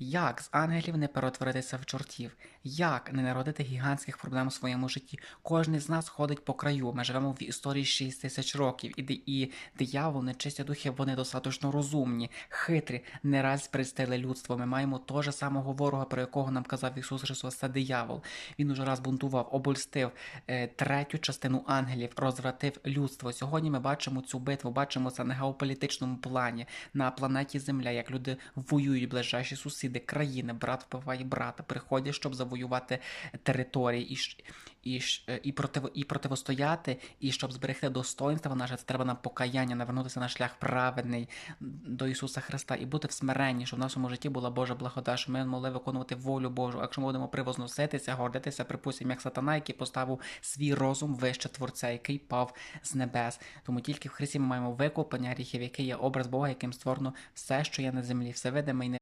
Як з ангелів не перетворитися в чортів? Як не народити гігантських проблем у своєму житті? Кожен з нас ходить по краю. Ми живемо в історії 6 тисяч років, і, і диявол, нечисті духи, вони достатньо розумні, хитрі, не раз представили людство. Ми маємо того ж самого ворога, про якого нам казав Ісус Христос, це диявол. Він уже раз бунтував, обольстив е, третю частину ангелів, розвратив людство. Сьогодні ми бачимо цю битву, бачимо це на геополітичному плані, на планеті Земля, як люди воюють ближайші сусіди, країни, брат вбиває брата, приходять, щоб завоювати території і, і, е, і, против, і противостояти, і щоб зберегти достоинство наше, це треба нам покаяння, навернутися на шлях праведний до Ісуса Христа і бути в смиренні, щоб в нашому житті була Божа благодать, щоб ми могли виконувати волю Божу. Якщо ми будемо привозноситися, гордитися, припустимо, як сатана, який поставив свій розум вище Творця, який пав з небес. Тому тільки в Христі ми маємо викуплення гріхів, який є образ Бога, яким створено все, що є на землі, все видиме і не